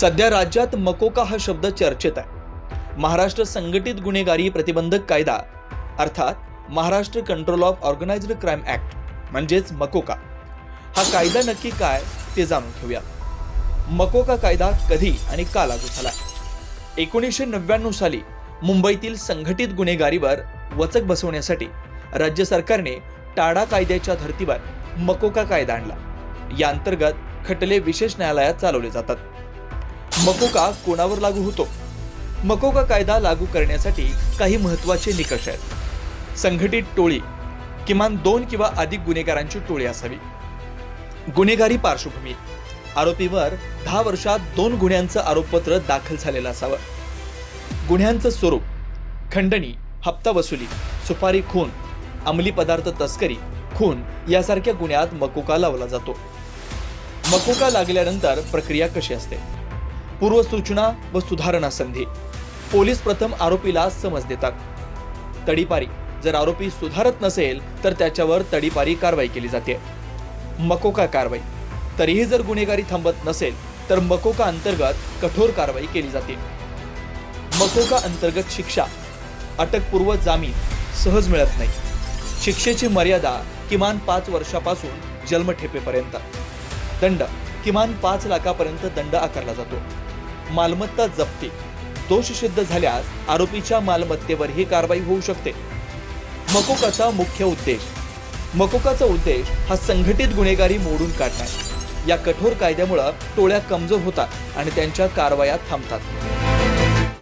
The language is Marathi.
सध्या राज्यात मकोका हा शब्द चर्चेत आहे. महाराष्ट्र संघटित गुन्हेगारी प्रतिबंधक कायदा अर्थात Maharashtra control of organised crime act म्हणजेच मकोका हा कायदा नक्की काय ते जाणून घेऊया. मकोका कायदा कधी आणि का लागू झाला? एकोणीसशे नव्याण्णव साली मुंबईतील संघटित गुन्हेगारीवर वचक बसवण्यासाठी राज्य सरकारने टाडा कायद्याच्या धर्तीवर मकोका कायदा आणला. या अंतर्गत खटले विशेष न्यायालयात चालवले जातात. मकोका कोणावर लागू होतो? मकोका कायदा लागू करण्यासाठी काही महत्त्वाचे निकष आहेत. संघटित टोळी किमान दोन किंवा अधिक गुन्हेगारांची टोळी असावी. गुन्हेगारी पार्श्वभूमी. आरोपीवर दहा वर्षात दोन गुन्ह्यांचं आरोपपत्र दाखल झालेलं असावं. गुन्ह्यांचं स्वरूप खंडणी हप्ता वसुली सुपारी खून अंमली पदार्थ तस्करी खून यासारख्या गुन्ह्यात मकोका लावला जातो. मकोका लागल्यानंतर प्रक्रिया कशी असते? पूर्वसूचना व सुधारणा संधी. पोलीस प्रथम आरोपीला समज देतात. तडीपारी. जर आरोपी सुधारत नसेल तर त्याच्यावर तडीपारी कारवाई केली जाते. मकोका कारवाई. तरीही जर गुन्हेगारी थांबत नसेल तर मकोका अंतर्गत कठोर कारवाई केली जाते. मकोका अंतर्गत शिक्षा. अटकपूर्व जामीन सहज मिळत नाही. शिक्षेची मर्यादा किमान पाच वर्षापासून जन्मठेपेपर्यंत. दंड. किमान पाच लाखापर्यंत दंड आकारला जातो. मालमत्ता जप्ती. दोष सिद्ध झाल्यास आरोपीच्या मालमत्तेवर ही कारवाई होऊ शकते. मकोकाचा मुख्य उद्देश. मकोकाचा उद्देश हा संघटित गुन्हेगारी मोडून काढणे. या कठोर कायद्यामुळे टोळ्या कमजोर होतात आणि त्यांच्या कारवाया थांबतात.